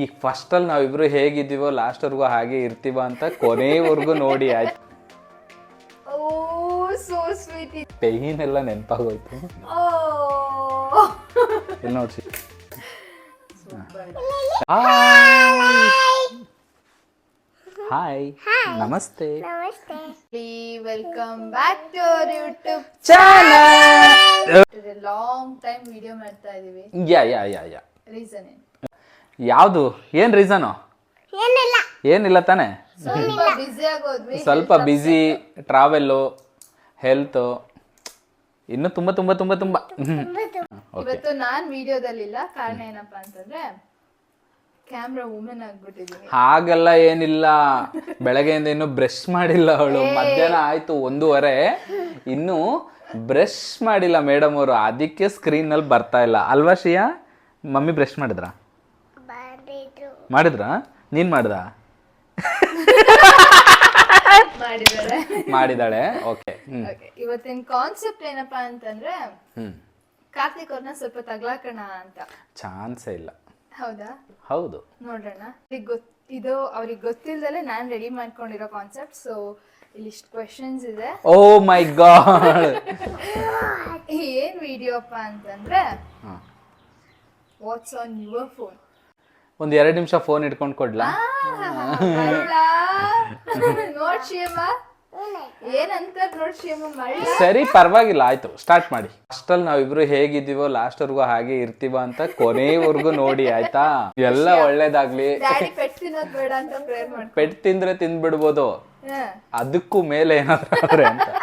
ಈ ಫಸ್ಟಲ್ಲಿ ನಾವಿಬ್ರು ಹೇಗಿದ್ದೀವೋ ಲಾಸ್ಟ್ವರೆಗೂ ಹಾಗೆ ಇರ್ತೀವ ಅಂತ ಕೊನೆವರೆಗೂ ನೋಡಿ ಆಯ್ತು. ಪೇಯ್ನ್ ಎಲ್ಲ ನೆನಪಾಗೋಯ್ತು. ಇಲ್ಲಿ ನೋಡ್ಸಿ. ಹಾಯ್ ನಮಸ್ತೆ. Welcome back to our YouTube long time video ಮಾಡ್ತಾ ಇದೀವಿ. ಯಾ ಯಾ ಯಾ ಯಾ ರೀಸನ್ ಏನು? ಯಾವುದು? ಏನು ರೀಸನು ಏನಿಲ್ಲ. ತಾನೆ? ಸ್ವಲ್ಪ ಬಿಸಿ ಬ್ಯುಸಿ ಟ್ರಾವೆಲ್ಲು ಹೆಲ್ತು ಇನ್ನು ತುಂಬ ತುಂಬ ತುಂಬ ತುಂಬ. ಇವತ್ತು ನಾನ್ ವಿಡಿಯೋದಲ್ಲಿಲ್ಲ. ಕಾರಣ ಏನಪ್ಪಾ ಅಂತಂದ್ರೆ ಕ್ಯಾಮ್ರಾ ವುಮೆನ್ ಆಗ್ಬಿಟ್ಟಿದ್ದೀನಿ ಹಾಗೆಲ್ಲ ಏನಿಲ್ಲ. ಬೆಳಗ್ಗೆಯಿಂದ ಇನ್ನು ಬ್ರಷ್ ಮಾಡಿಲ್ಲ ಅವಳು. ಮಧ್ಯಾಹ್ನ ಆಯ್ತು ಒಂದೂವರೆ. ಇನ್ನು ಬ್ರಷ್ ಮಾಡಿಲ್ಲ ಮೇಡಮ್ ಅವರು. ಅದಕ್ಕೆ ಸ್ಕ್ರೀನಲ್ಲಿ ಬರ್ತಾ ಇಲ್ಲ. ಅಲ್ವಾ ಶಿಯಾ ಮಮ್ಮಿ ಬ್ರಷ್ ಮಾಡಿದ್ರಾ? ಮಾಡಿದ್ರಾ? ನೀನ್ ಮಾಡ್ದ? ಮಾಡಿದ್ದಾರೆ ಮಾಡಿದಾಳೆ ಓಕೆ ಹ್ಮ್. Okay, ಇವತ್ತಿನ ಕಾನ್ಸೆಪ್ಟ್ ಏನಪ್ಪಾ ಅಂತಂದ್ರೆ ಹ್ಮ್. ಕಾರ್ತಿಕ್ ಅವ್ರನ್ನ ಸ್ವಲ್ಪ ತಗ್ಲಾಕಣ ಅಂತ. ಚಾನ್ಸೇ ಇಲ್ಲ. ಹೌದಾ? ಹೌದು. ನೋಡೋಣ ಈಗ ಗೊತ್ ಇದು ಅವ್ರಿಗೆ ಗೊತ್ತಿಲ್ದಲೆ ನಾನ್ ರೆಡಿ ಮಾಡ್ಕೊಂಡಿರೋ ಕಾನ್ಸೆಪ್ಟ್ ಸೊ ಇಲ್ಲಿ ಇಷ್ಟು ಕ್ವೆಶನ್ಸ್ ಇದೆ. Oh my God. ಏನ್ ವಿಡಿಯೋಪ್ಪ ಅಂತಂದ್ರೆ ವಾಟ್ಸ್ ಆನ್ ಯುವರ್ ಫೋನ್ ಒಂದ್ ಎರಡು ನಿಮಿಷ ಫೋನ್ ಇಟ್ಕೊಂಡು ಕೊಡ್ಲಾ? ಸರಿ ಪರವಾಗಿಲ್ಲ ಆಯ್ತು ಸ್ಟಾರ್ಟ್ ಮಾಡಿ. ಅಷ್ಟಲ್ಲಿ ನಾವಿಬ್ರು ಹೇಗಿದ್ದೀವೋ ಲಾಸ್ಟ್ವರೆಗೂ ಹಾಗೆ ಇರ್ತೀವ ಅಂತ ಕೊನೆವರೆಗೂ ನೋಡಿ ಆಯ್ತಾ? ಎಲ್ಲ ಒಳ್ಳೇದಾಗ್ಲಿ. ಪೆಟ್ ತಿಂದ್ರೆ ತಿಂದ್ಬಿಡ್ಬೋದು ಅದಕ್ಕೂ ಮೇಲೆ ಏನಾದ್ರು ಆದ್ರೆ ಅಂತ.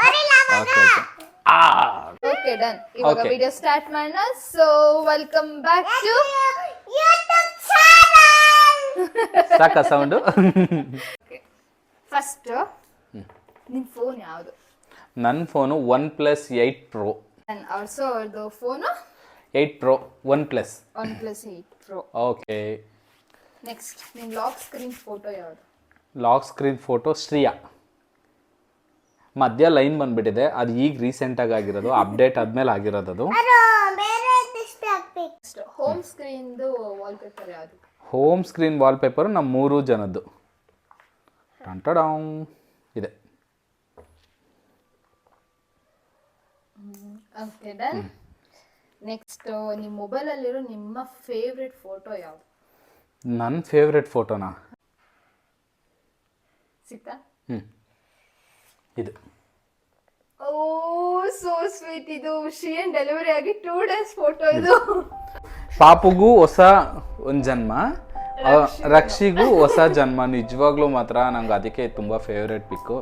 ಓಕೆ ಡನ್ ಇವಾಗ ವಿಡಿಯೋ ಸ್ಟಾರ್ಟ್ ಮಾಡೋಣ. ಸೊ ವೆಲ್ಕಮ್ ಬ್ಯಾಕ್ ಟು ಸಾಕ ಸೌಂಡು ಫಸ್ಟ್ ನಿಮ್ ಫೋನ್ ಯಾವುದು? ನನ್ನ phone OnePlus eight pro. Also ಅವ್ರದ್ದು phone eight pro OnePlus. OnePlus eight pro. Okay next ನಿಮ್ಮ ಲಾಕ್ ಸ್ಕ್ರೀನ್ ಫೋಟೋ ಯಾವುದು? Lock screen photo Shriya. ಮಧ್ಯ ಲೈನ್ ಬಂದ್ಬಿಟ್ಟಿದೆ. ಅದು ಈಗ ರೀಸೆಂಟಾಗಿ ಆಗಿರೋದು. ಅಪ್ಡೇಟ್ ಆದ್ಮೇಲೆ ಆಗಿರೋದು ಅದು. ಹೋಮ್ ಸ್ಕ್ರೀನ್ದು ವಾಲ್ಪೇಪರ್ ಯಾವುದು? ಹೋಮ್ ಸ್ಕ್ರೀನ್ ವಾಲ್ಪೇಪರು ನಮ್ಮ ಮೂರು ಜನದ್ದು. ಟಂಟಡಾಂಗ್ ಇದೆ. ಓಕೆ ಡನ್ ನೆಕ್ಸ್ಟ್ ನಿಮ್ಮ ಮೊಬೈಲಲ್ಲಿರೋ ನಿಮ್ಮ ಫೇವ್ರೆಟ್ ಫೋಟೋ ಯಾವುದು? ನನ್ನ ಫೇವ್ರೆಟ್ ಫೋಟೋನಾ ಸಿಕ್ತಾ? ಹ್ಞೂ ಇದು. ಓ ಸೋ ಸ್ವೀಟ್ ಇದು ಶಿಯನ್ ಡೆಲಿವರಿ ಆಗಿ ಟೂ ಡೇಸ್ ಫೋಟೋ ಇದು. ಪಾಪುಗೂ ಹೊಸ ಒಂದು ಜನ್ಮ. ರಕ್ಷಿಗೂ. ಹೊಸ ಜನ್ಮ. ನಿಜವಾಗ್ಲೂ ಮಾತ್ರ ನಂಗೆ ಅದಕ್ಕೆ ತುಂಬ ಫೇವ್ರೆಟ್ ಪಿಕ್ಕು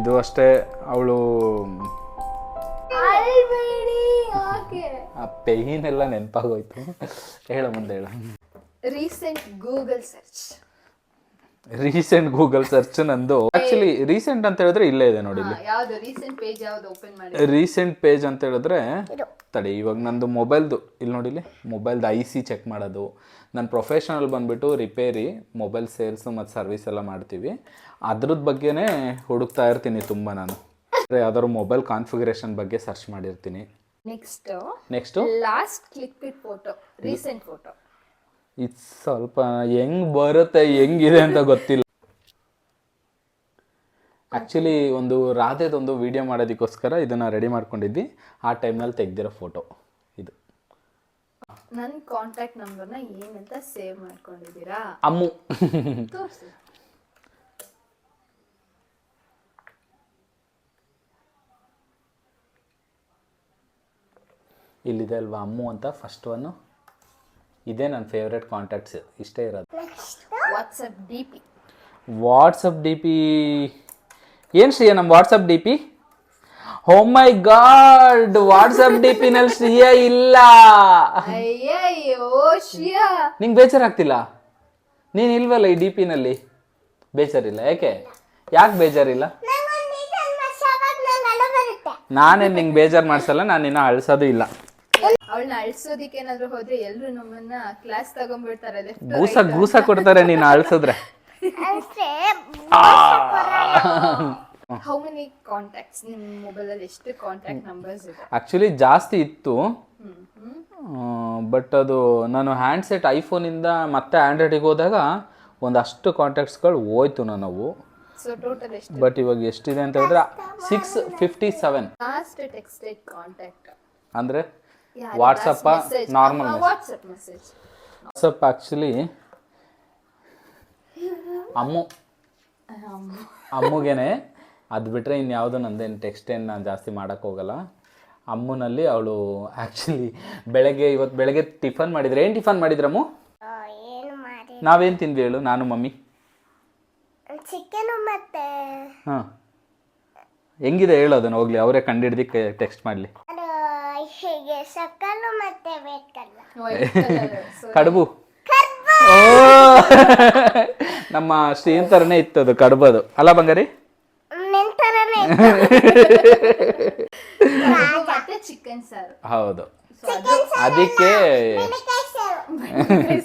ಇದು ಅಷ್ಟೇ. ಅವಳು ಆ ಪೇಯ್ನ್ ಎಲ್ಲ ನೆನಪಾಗೋಯ್ತು. ಹೇಳು ಮುಂದೆ ಹೇಳ. Recent Google search recent Google search ನಂದು. ಆಕ್ಚುಲಿ ರೀಸೆಂಟ್ ಅಂತ ಹೇಳಿದ್ರೆ ಇಲ್ಲೇ ಇದೆ ನೋಡಿ ಇಲ್ಲಿ. ಯಾವ್ದು? ರೀಸೆಂಟ್ ಪೇಜ್ ಯಾವ್ದು ಓಪನ್ ಮಾಡಿ ರೀಸೆಂಟ್ ಪೇಜ್ ಅಂತ ಹೇಳಿದ್ರೆ ತಡಿ ಇವಾಗ ನಂದು ಮೊಬೈಲ್ದು. ಇಲ್ಲಿ ನೋಡಿಲಿ ಮೊಬೈಲ್ದು ಐ ಸಿ ಚೆಕ್ ಮಾಡೋದು. ನನ್ನ ಪ್ರೊಫೆಷನಲ್ ಬಂದ್ಬಿಟ್ಟು ರಿಪೇರಿ ಮೊಬೈಲ್ ಸೇಲ್ಸ್ ಮತ್ತು ಸರ್ವಿಸ್ ಎಲ್ಲ ಮಾಡ್ತೀವಿ. ಅದ್ರದ್ದು ಬಗ್ಗೆನೇ ಹುಡುಕ್ತಾ ಇರ್ತೀನಿ ತುಂಬ ನಾನು. ಅಂದರೆ ಯಾವ್ದಾದ್ರು ಮೊಬೈಲ್ ಕಾನ್ಫಿಗರೇಷನ್ ಬಗ್ಗೆ ಸರ್ಚ್ ಮಾಡಿರ್ತೀನಿ. Next next last click photo recent photo ಇದು ಸ್ವಲ್ಪ ಹೆಂಗ್ ಬರುತ್ತೆ ಹೆಂಗಿದೆ ಅಂತ ಗೊತ್ತಿಲ್ಲ. ಆ್ಯಕ್ಚುಲಿ ಒಂದು ರಾಧೆದೊಂದು ವಿಡಿಯೋ ಮಾಡೋದಕ್ಕೋಸ್ಕರ ಇದನ್ನು ರೆಡಿ ಮಾಡ್ಕೊಂಡಿದ್ವಿ. ಆ ಟೈಮ್ನಲ್ಲಿ ತೆಗ್ದಿರೋ ಫೋಟೋ ಇದು. ನನ್ನ ಕಾಂಟ್ಯಾಕ್ಟ್ ನಂಬರ್ನ ಏನಂತ ಸೇವ್ ಮಾಡ್ಕೊಂಡಿದ್ದೀರಾ? ಅಮ್ಮು. ತೋರಿಸಿ. ಇಲ್ಲಿದೆ ಅಲ್ವಾ ಅಮ್ಮು ಅಂತ ಫಸ್ಟ್ ಒನ್ನು ಇದೇ ನನ್ನ ಫೇವ್ರೆಟ್ ಕಾಂಟ್ಯಾಕ್ಟ್ಸ್ ಇಷ್ಟೇ ಇರೋದು. WhatsApp D P WhatsApp D P ಏನು ಶ್ರೀಯ ನಮ್ಮ WhatsApp D P home my God WhatsApp D ಪಿನಲ್ಲಿ Shriya ಇಲ್ಲ. ಅಯ್ಯಯ್ಯೋ ಶಿಯಾ ನಿಂಗೆ ಬೇಜಾರಾಗ್ತಿಲ್ಲ? ನೀನು ಇಲ್ವಲ್ಲ ಈ ಡಿ ಪಿನಲ್ಲಿ ಬೇಜಾರಿಲ್ಲ ಯಾಕೆ? ಯಾಕೆ ಬೇಜಾರಿಲ್ಲ? ನಾನೇನು ನಿಂಗೆ ಬೇಜಾರು ಮಾಡಿಸಲ್ಲ ನಾನು ನಿನ್ನ ಅಳಿಸೋದು ಇಲ್ಲ. ಅವಳನ್ನ ಅಳ್ಸೋದಿಕ್ಕೆ ಏನಾದ್ರು ಹೋದ್ರೆ ಎಲ್ರು ನಮ್ಮನ್ನ ಕ್ಲಾಸ್ ತಗೊಂಡ್ಬಿಡ್ತಾರೆ ಲೆಫ್ಟ್ ಗೂಸ ಗೂಸ ಕೊಡ್ತಾರೆ ನೀನು ಅಳ್ಸಿದ್ರೆ. ಹೌ ಮೆನಿ ಕಾಂಟ್ಯಾಕ್ಟ್ಸ್ ನಿಮ್ಮ ಮೊಬೈಲ್ ಅಲ್ಲಿ ಎಷ್ಟು ಕಾಂಟ್ಯಾಕ್ಟ್ ನಂಬರ್ಸ್ ಇದೆ? ಆ್ಯಕ್ಚುಲಿ ಜಾಸ್ತಿ ಇತ್ತು. ಬಟ್ ಅದು ನಾನು ಹ್ಯಾಂಡ್ಸೆಟ್ ಐಫೋನಿಂದ ಮತ್ತೆ ಆ್ಯಂಡ್ರಾಯ್ಡಿಗೆ ಹೋದಾಗ ಒಂದಷ್ಟು ಕಾಂಟ್ಯಾಕ್ಟ್ಸ್ಗಳು ಹೋಯ್ತು ನಾವು. ಸೊ ಟೋಟಲ್ ಎಷ್ಟು? ಬಟ್ ಇವಾಗ ಎಷ್ಟಿದೆ ಅಂತ ಹೇಳಿದ್ರೆ six fifty seven last texted contact ಅಂದರೆ? WhatsApp normal WhatsApp message WhatsApp actually Ammu ಅಮ್ಮುಗೇನೆ ಅದು ಬಿಟ್ಟರೆ ಇನ್ಯಾವುದು ನಂದೇನು ಟೆಕ್ಸ್ಟ್ ಏನು ನಾನು ಜಾಸ್ತಿ ಮಾಡೋಕ್ಕೆ ಹೋಗಲ್ಲ. ಅಮ್ಮನಲ್ಲಿ ಅವಳು ಆ್ಯಕ್ಚುಲಿ ಬೆಳಗ್ಗೆ ಇವತ್ತು ಬೆಳಗ್ಗೆ ಟಿಫನ್ ಮಾಡಿದ್ರೆ ಏನು ಟಿಫನ್ ಮಾಡಿದ್ರಮ್ಮು ನಾವೇನು ತಿಂದ್ವಿ ಹೇಳು ನಾನು ಮಮ್ಮಿ. ಚಿಕನ್ ಮತ್ತೆ ಹಾಂ. ಹೆಂಗಿದೆ ಹೇಳು ಅದನ್ನು ಹೋಗ್ಲಿ ಅವರೇ ಕಂಡಿಡ್ದು ಟೆಕ್ಸ್ಟ್ ಮಾಡಲಿ. ಸಕ್ಕಲು ಮತ್ತೆ ವೇಟ್ ಕಲ್ಲ ಕಡುಬು. ಓ ನಮ್ಮ ಶ್ರೀನ್ ಥರನೇ ಇತ್ತು ಅದು ಕಡುಬದು. ಅಲ್ಲ ಬಂಗಾರಿ? ಮತ್ತೆ ಚಿಕನ್ ಸಾರು. ಹೌದು. ಅದಕ್ಕೆ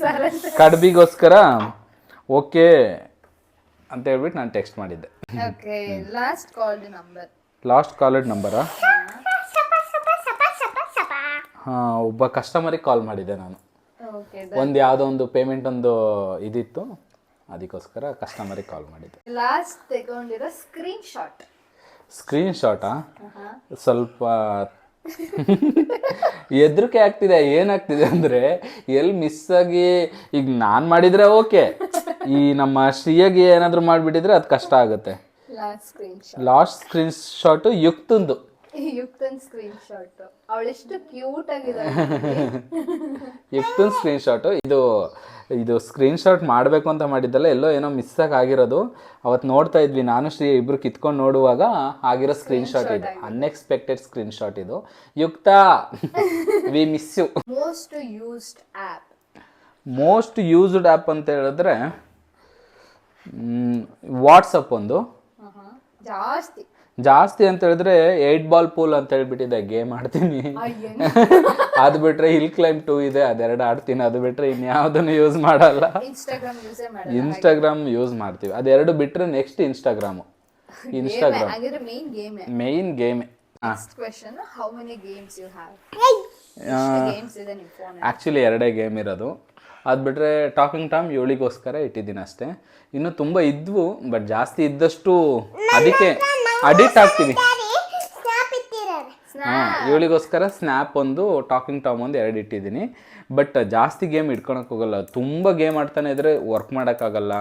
ಸಾರು. ಕಡುಬಿಗೋಸ್ಕರ ಓಕೆ ಅಂತ ಹೇಳ್ಬಿಟ್ಟು ನಾನು ಟೆಕ್ಸ್ಟ್ ಮಾಡಿದ್ದೆ. Okay last called number last called ನಂಬರಾ ಒಬ್ಬ ಕಸ್ಟಮರಿಗೆ ಕಾಲ್ ಮಾಡಿದ್ದೆ ನಾನು. ಒಂದು ಯಾವುದೋ ಒಂದು ಪೇಮೆಂಟ್ ಒಂದು ಇದಿತ್ತು ಅದಕ್ಕೋಸ್ಕರ ಕಸ್ಟಮರಿಗೆ ಕಾಲ್ ಮಾಡಿದ್ದೆ ಲಾಸ್ಟ್ ತಗೊಂಡಿರೋ ಸ್ಕ್ರೀನ್ ಶಾಟ್ ಸ್ಕ್ರೀನ್ ಶಾಟಾ ಸ್ವಲ್ಪ ಹೆದರಿಕೆ ಆಗ್ತಿದೆ ಏನಾಗ್ತಿದೆ ಅಂದರೆ ಎಲ್ಲಿ ಮಿಸ್ ಆಗಿ ಈಗ ನಾನು ಮಾಡಿದರೆ ಓಕೆ ಈ ನಮ್ಮ ಶ್ರೀಯಾಗಿ ಏನಾದರೂ ಮಾಡಿಬಿಟ್ಟಿದ್ರೆ ಅದು ಕಷ್ಟ ಆಗುತ್ತೆ. ಲಾಸ್ಟ್ ಸ್ಕ್ರೀನ್ ಶಾಟು ಯುಕ್ತಂದು. ಯುಕ್ತನ್ ಸ್ಕ್ರೀನ್ ಶಾಟ್ ಅವಳೆಷ್ಟು ಕ್ಯೂಟ್ ಆಗಿದ್ದಾಳೆ. ಯುಕ್ತನ್ ಸ್ಕ್ರೀನ್ ಶಾಟು ಇದು ಇದು ಸ್ಕ್ರೀನ್ ಶಾಟ್ ಮಾಡಬೇಕು ಅಂತ ಮಾಡಿದ್ದಲ್ಲ ಎಲ್ಲೋ ಏನೋ ಮಿಸ್ ಆಗಿ ಆಗಿರೋದು ಅವತ್ತು ನೋಡ್ತಾ ಇದ್ವಿ ನಾನು ಶ್ರೀ ಇಬ್ರು ಕಿತ್ಕೊಂಡು ನೋಡುವಾಗ ಆಗಿರೋ ಸ್ಕ್ರೀನ್ ಶಾಟ್ ಇದು. ಅನ್ಎಕ್ಸ್ಪೆಕ್ಟೆಡ್ ಸ್ಕ್ರೀನ್ ಶಾಟ್ ಇದು. Yukta we miss you most used app most used app ಅಂತ ಹೇಳಿದ್ರೆ ವಾಟ್ಸಪ್ ಒಂದು. ಜಾಸ್ತಿ. ಜಾಸ್ತಿ ಅಂತ ಹೇಳಿದ್ರೆ ಏಟ್ ಬಾಲ್ ಪೂಲ್ ಅಂತ ಹೇಳ್ಬಿಟ್ಟಿದೆ ಗೇಮ್ ಆಡ್ತೀನಿ. ಅದು ಬಿಟ್ರೆ ಹಿಲ್ ಕ್ಲೈಮ್ ಟೂ ಇದೆ ಅದೆರಡು ಆಡ್ತೀನಿ ಅದು ಬಿಟ್ರೆ ಇನ್ಯಾವುದನ್ನು ಯೂಸ್ ಮಾಡಲ್ಲ. ಇನ್ಸ್ಟಾಗ್ರಾಮ್ ಯೂಸೇ ಮಾಡ್ತೀವಿ. ಅದೆರಡು ಬಿಟ್ರೆ next Instagram Instagram mine game actually game next question how. Many games you have games ಇದೆ ನಿಮ್ಮ ಫೋನ್ ಆ್ಯಕ್ಚುಲಿ ಎರಡೇ ಗೇಮ್ ಇರೋದು. ಅದು ಬಿಟ್ಟರೆ ಟಾಕಿಂಗ್ ಟಾಮ್ ಏಳಿಗೋಸ್ಕರ ಇಟ್ಟಿದ್ದೀನಿ ಅಷ್ಟೇ. ಇನ್ನು ತುಂಬ ಇದ್ವು ಬಟ್ ಜಾಸ್ತಿ ಇದ್ದಷ್ಟು ಅದಕ್ಕೆ ಅಡಿಕ್ಟ್ ಆಗ್ತೀವಿ. ಹಾಂ ಇವಳಿಗೋಸ್ಕರ ಸ್ನ್ಯಾಪ್ ಒಂದು ಟಾಕಿಂಗ್ ಟಾಮ್ ಒಂದು ಎರಡು ಇಟ್ಟಿದ್ದೀನಿ. ಬಟ್ ಜಾಸ್ತಿ ಗೇಮ್ ಇಟ್ಕೊಳಕ್ಕೆ ಹೋಗಲ್ಲ. ತುಂಬ ಗೇಮ್ ಆಡ್ತಾನೆ ಇದ್ರೆ ವರ್ಕ್ ಮಾಡೋಕ್ಕಾಗಲ್ಲ.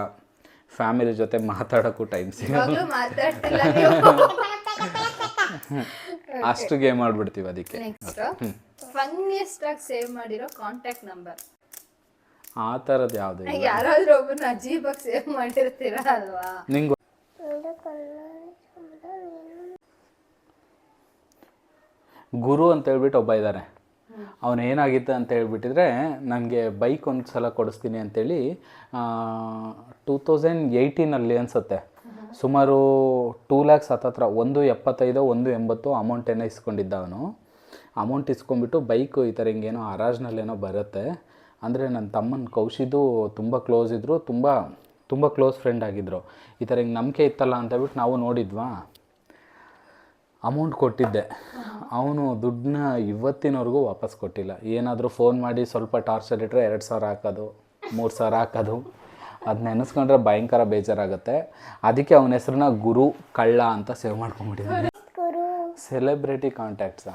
ಫ್ಯಾಮಿಲಿ ಜೊತೆ ಮಾತಾಡೋಕ್ಕೂ ಟೈಮ್ ಸಿಗಲ್ಲ. ಅಷ್ಟು ಗೇಮ್ ಆಡ್ಬಿಡ್ತೀವಿ ಅದಕ್ಕೆ. ನೆಕ್ಸ್ಟ್ ಫನ್ನಿಯಸ್ಟ್ ಆಗಿ ಸೇವ್ ಮಾಡಿರೋ ಕಾಂಟ್ಯಾಕ್ಟ್ ನಂಬರ್ ಆ ಥರದ್ದು ಯಾವುದು ಯಾರಾದರೂ ಯಾರಾದ್ರೂ ಒಬ್ಬರನ್ನ ಅಜೀಬಾಗಿ ಸೇವ್ ಮಾಡಿರ್ತೀರಾ ಅಲ್ವಾ? ನಿಂಗೆ ಗುರು ಅಂತ ಹೇಳ್ಬಿಟ್ಟು ಒಬ್ಬ ಇದ್ದಾರೆ ಅವನು ಏನಾಗಿತ್ತು ಅಂತ ಹೇಳ್ಬಿಟ್ಟಿದ್ರೆ ನನಗೆ ಬೈಕ್ ಒಂದು ಸಲ ಕೊಡಿಸ್ತೀನಿ ಅಂತೇಳಿ ಟೂ ತೌಸಂಡ್ ಏಯ್ಟೀನಲ್ಲಿ ಅನಿಸುತ್ತೆ. ಸುಮಾರು ಟೂ ಲ್ಯಾಕ್ಸ್ ಹತ್ತತ್ರ, ಒಂದು ಎಪ್ಪತ್ತೈದು, ಒಂದು ಎಂಬತ್ತು ಅಮೌಂಟೇನೋ ಇಸ್ಕೊಂಡಿದ್ದ ಅವನು. ಅಮೌಂಟ್ ಇಸ್ಕೊಂಡ್ಬಿಟ್ಟು ಬೈಕು ಈ ಥರ ಹಿಂಗೇನೋ ಹರಾಜ್ನಲ್ಲೇನೋ ಬರುತ್ತೆ. ಅಂದರೆ ನನ್ನ ತಮ್ಮನ ಕೌಶಿದು ತುಂಬ ಕ್ಲೋಸ್ ಇದ್ದರು ತುಂಬ ತುಂಬ ಕ್ಲೋಸ್ ಫ್ರೆಂಡ್ ಆಗಿದ್ದರು ಈ ಥರ ಹಿಂಗೆ ನಂಬಿಕೆ ಇತ್ತಲ್ಲ ಅಂತ ಹೇಳ್ಬಿಟ್ಟು ನಾವು ನೋಡಿದ್ವಾ? ಅಮೌಂಟ್ ಕೊಟ್ಟಿದ್ದೆ. ಅವನು ದುಡ್ಡನ್ನ ಇವತ್ತಿನವರೆಗೂ ವಾಪಸ್ ಕೊಟ್ಟಿಲ್ಲ. ಏನಾದರೂ ಫೋನ್ ಮಾಡಿ ಸ್ವಲ್ಪ ಟಾರ್ಚರ್ ಇಟ್ಟರೆ ಎರಡು ಸಾವಿರ ಹಾಕೋದು ಮೂರು ಸಾವಿರ ಹಾಕೋದು. ಅದು ನೆನೆಸ್ಕೊಂಡ್ರೆ ಭಯಂಕರ ಬೇಜಾರಾಗುತ್ತೆ. ಅದಕ್ಕೆ ಅವನ ಹೆಸ್ರನ್ನ ಗುರು ಕಳ್ಳ ಅಂತ ಸೇವ್ ಮಾಡ್ಕೊಂಬಿಟ್ಟಿದ್ದಾನೆ ಗುರು. ಸೆಲೆಬ್ರಿಟಿ ಕಾಂಟ್ಯಾಕ್ಟ್ಸಾ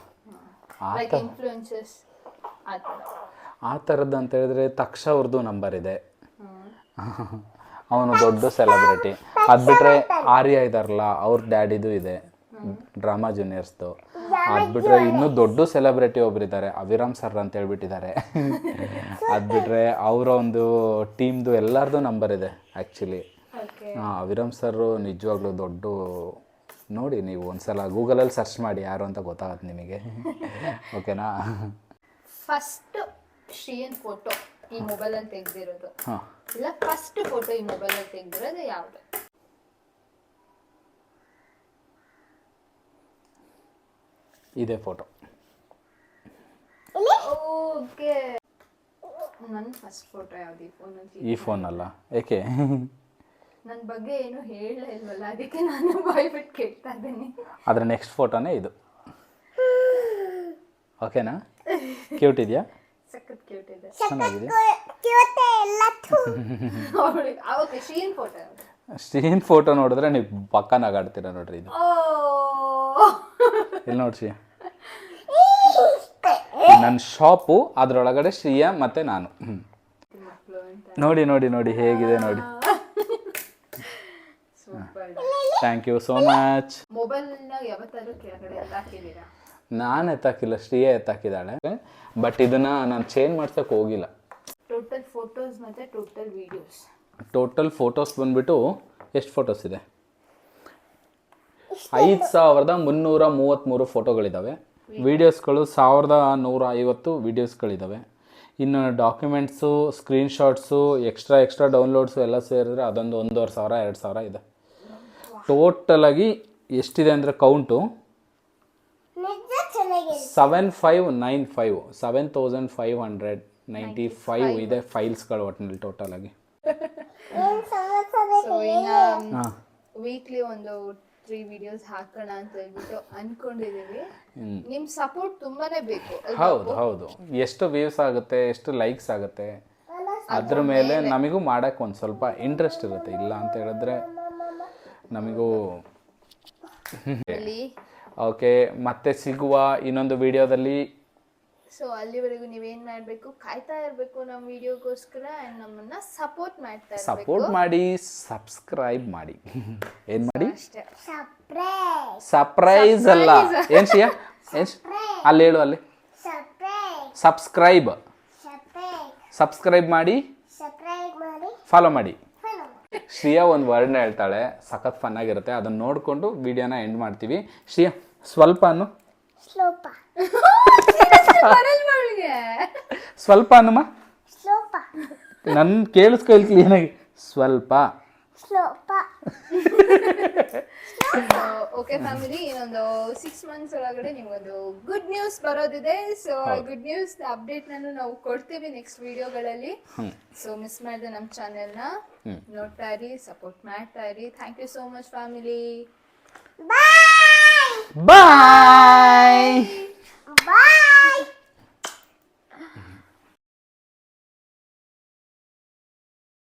ಆ? ಥರ ಆ ಥರದ್ದು ಅಂತ ಹೇಳಿದ್ರೆ ತಕ್ಷ ಅವ್ರದ್ದು ನಂಬರ್ ಇದೆ. ಅವನು ದೊಡ್ಡ ಸೆಲೆಬ್ರಿಟಿ ಅದು ಬಿಟ್ಟರೆ ಆರ್ಯ ಇದಾರಲ್ಲ ಅವ್ರ ಡ್ಯಾಡಿದು ಇದೆ. ಡ್ರಾಮಾ ಜೂನಿಯರ್ಸ್ದು. ಅದು ಬಿಟ್ಟರೆ ಇನ್ನೂ ದೊಡ್ಡ ಸೆಲೆಬ್ರಿಟಿ ಒಬ್ಬರಿದ್ದಾರೆ ಅವಿರಾಮ್ ಸರ್ ಅಂತ ಹೇಳ್ಬಿಟ್ಟಿದ್ದಾರೆ. ಅದು ಬಿಟ್ಟರೆ ಅವರ ಒಂದು ಟೀಮ್ದು ಎಲ್ಲರದು ನಂಬರ್ ಇದೆ ಆ್ಯಕ್ಚುಲಿ ಹಾಂ ಅವಿರಾಮ್ ಸರು ನಿಜವಾಗ್ಲೂ ದೊಡ್ಡ ನೋಡಿ ನೀವು ಒಂದ್ಸಲ ಗೂಗಲಲ್ಲಿ ಸರ್ಚ್ ಮಾಡಿ ಯಾರು ಅಂತ ಗೊತ್ತಾಗತ್ತೆ ನಿಮಗೆ. ಓಕೆನಾ ಫಸ್ಟ್ ಶ್ರೀಯನ್ ಫೋಟೋ ಈ ಮೊಬೈಲಲ್ಲಿ ತೆಗೆದಿರೋದು. ಹಾಂ. ಇಲ್ಲ ಫಸ್ಟ್ ಫೋಟೋ ಈ ಮೊಬೈಲಲ್ಲಿ ತೆಗೆದಿರೋದು ಯಾವುದು? ಇದೇ ಫೋಟೋ. ಓಕೆ. ನನ್ನ ಫಸ್ಟ್ ಫೋಟೋ ಯಾವ್ದು? ಈ ಫೋನ್ ಈ ಫೋನಲ್ಲ ಏಕೆ? ನನ್ನ ಬಗ್ಗೆ ಏನು ಹೇಳಲೇ ಇಲ್ವಲ್ಲ? ಅದಕ್ಕೆ ನಾನು ಬಾಯ್ ಬಿಟ್ಟು ಕೇಳ್ತಾ ಇದ್ದೀನಿ. ಅದರ ನೆಕ್ಸ್ಟ್ ಫೋಟೋನೇ ಇದು. ಓಕೆನಾ ಕ್ಯೂಟ್ ಇದೆಯಾ? ಸಖತ್ ಕ್ಯೂಟ್ ಇದೆ. ಚೆನ್ನಾಗಿದೆ ಕ್ಯೂತೆ ಎಲ್ಲ ಥು. Okay screen photo screen photo ನೋಡಿದ್ರೆ ನೀವು ಪಕ್ಕ ನಗಾಡ್ತೀರ ನೋಡ್ರಿ ಇದು. ಓ. ಇಲ್ಲಿ ನೋಡಿ ಶ್ರೀಯ ನನ್ನ ಶಾಪು ಅದರೊಳಗಡೆ ಶ್ರೀಯಾ ಮತ್ತೆ ನಾನು. ನೋಡಿ ನೋಡಿ ನೋಡಿ ಹೇಗಿದೆ ನೋಡಿ. ಥ್ಯಾಂಕ್ ಯು ಸೋ ಮಚ್ ನಾನು ಎತ್ತಾಕಿಲ್ಲ ಶ್ರೀಯಾ ಎತ್ತಾಕಿದ್ದಾಳೆ. ಬಟ್ ಇದನ್ನ ನಾನು ಚೇಂಜ್ ಮಾಡ್ಸಕ್ ಹೋಗಿಲ್ಲ. ಟೋಟಲ್ ಫೋಟೋಸ್ ಮತ್ತೆ ಟೋಟಲ್ ವಿಡಿಯೋಸ್ ಟೋಟಲ್ ಫೋಟೋಸ್ ಬಂದ್ಬಿಟ್ಟು ಎಷ್ಟು ಫೋಟೋಸ್ ಇದೆ? ಐದು ಸಾವಿರದ ಮುನ್ನೂರ ಮೂವತ್ತ್ಮೂರು ಫೋಟೋಗಳಿದ್ದಾವೆ ವೀಡಿಯೋಸ್ಗಳು ಸಾವಿರದ ನೂರ ಐವತ್ತು ವೀಡಿಯೋಸ್ಗಳಿದ್ದಾವೆ ಇನ್ನು documents screenshots extra extra downloads ಎಲ್ಲ ಸೇರಿದ್ರೆ ಅದೊಂದು ಒಂದೂವರೆ ಸಾವಿರ ಎರಡು ಸಾವಿರ ಇದೆ. ಟೋಟಲಾಗಿ ಎಷ್ಟಿದೆ ಅಂದರೆ ಕೌಂಟು ನಿಜ ಚೆನ್ನಾಗಿದೆ. Seven five nine five seven thousand five hundred ninety five ಇದೆ ಫೈಲ್ಸ್ಗಳು ಒಟ್ಟಿನಲ್ಲಿ ಟೋಟಲಾಗಿ ವೀಕ್ಲಿ ಒಂದು ತ್ರೀ ವಿಡಿಯೋಸ್ ಹಾಕೋಣ ಅಂತ ಹೇಳ್ಬಿಟ್ಟು ಅನ್ಕೊಂಡಿದೀವಿ. ನಿಮ್ ಸಪೋರ್ಟ್ ತುಂಬಾನೇ ಬೇಕು ಅಲ್ವಾ? ಹೌದು ಹೌದು ಎಷ್ಟು ವ್ಯೂಸ್ ಆಗುತ್ತೆ ಎಷ್ಟು ಲೈಕ್ಸ್ ಆಗುತ್ತೆ ಅದ್ರ ಮೇಲೆ ನಮಗೂ ಮಾಡಕ್ಕೆ ಒಂದು ಸ್ವಲ್ಪ ಇಂಟ್ರೆಸ್ಟ್ ಇರುತ್ತೆ ಇಲ್ಲ ಅಂತ ಹೇಳಿದ್ರೆ ನಮಗೂ ಓಕೆ ಮತ್ತೆ ಸಿಗುವ ಇನ್ನೊಂದು ವಿಡಿಯೋದಲ್ಲಿ ಸೊ ಅಲ್ಲಿವರೆಗೂ ನೀವೇನ್ ಮಾಡಬೇಕು? ಕಾಯ್ತಾ ಇರಬೇಕು ನಮ್ಮ ವಿಡಿಯೋಗೋಸ್ಕರ ಅಂಡ್ ನಮ್ಮನ್ನ ಸಪೋರ್ಟ್ ಮಾಡ್ತಾ ಇರ್ಬೇಕು. ಸಪೋರ್ಟ್ ಮಾಡಿ ಸಬ್ಸ್ಕ್ರೈಬ್ ಮಾಡಿ. ಏನು ಮಾಡಿ? ಸರ್ಪ್ರೈಸ್ ಸರ್ಪ್ರೈಸ್ ಅಲ್ಲ. ಏನು ಶಿಯಾ ಏನು ಅಲ್ಲಿ ಹೇಳು ಅಲ್ಲಿ. ಸರ್ಪ್ರೈಸ್ ಸಬ್ಸ್ಕ್ರೈಬ್ ಸರ್ಪ್ರೈಸ್ ಸಬ್ಸ್ಕ್ರೈಬ್ ಮಾಡಿ. ಫಾಲೋ ಮಾಡಿ. ಶ್ರೀಯಾ ಒಂದು ವರ್ಡ್ನ ಹೇಳ್ತಾಳೆ. ಸಖತ್ ಫನ್ ಆಗಿರುತ್ತೆ. ಅದನ್ನ ನೋಡಿಕೊಂಡು ವಿಡಿಯೋನ ಎಂಡ್ ಮಾಡ್ತೀವಿ. ಶ್ರಿಯಾ ಸ್ವಲ್ಪ ಅನ್ನು? ಸ್ವಲ್ಪ ಅನ್ನಮ್ಮ ಸ್ಲೋಪ ನನ್ನ ಕೇಳಿಸ್ಕೊಳ್ ಕ್ಲೀನಾಗಿ ಸ್ವಲ್ಪ. ಸ್ಲೋಪ ಓಕೆ ಫ್ಯಾಮಿಲಿ ಇನ್ನೊಂದು ಸಿಕ್ಸ್ ಮಂತ್ಸ್ ಒಳಗಡೆ ನಿಮ್ಗೊಂದು ಗುಡ್ ನ್ಯೂಸ್ ಬರೋದಿದೆ. ಸೊ ಗುಡ್ ನ್ಯೂಸ್ ಅಪ್ಡೇಟ್ ನಾನು ನಾವು ಕೊಡ್ತೀವಿ ನೆಕ್ಸ್ಟ್ ವಿಡಿಯೋಗಳಲ್ಲಿ ಸೊ ಮಿಸ್ ಮಾಡಿದೆ ನಮ್ಮ ಚಾನೆಲ್ನ ನೋಡ್ತಾ ಇರಿ ಸಪೋರ್ಟ್ ಮಾಡ್ತಾ ಇರಿ thank you so much family bye bye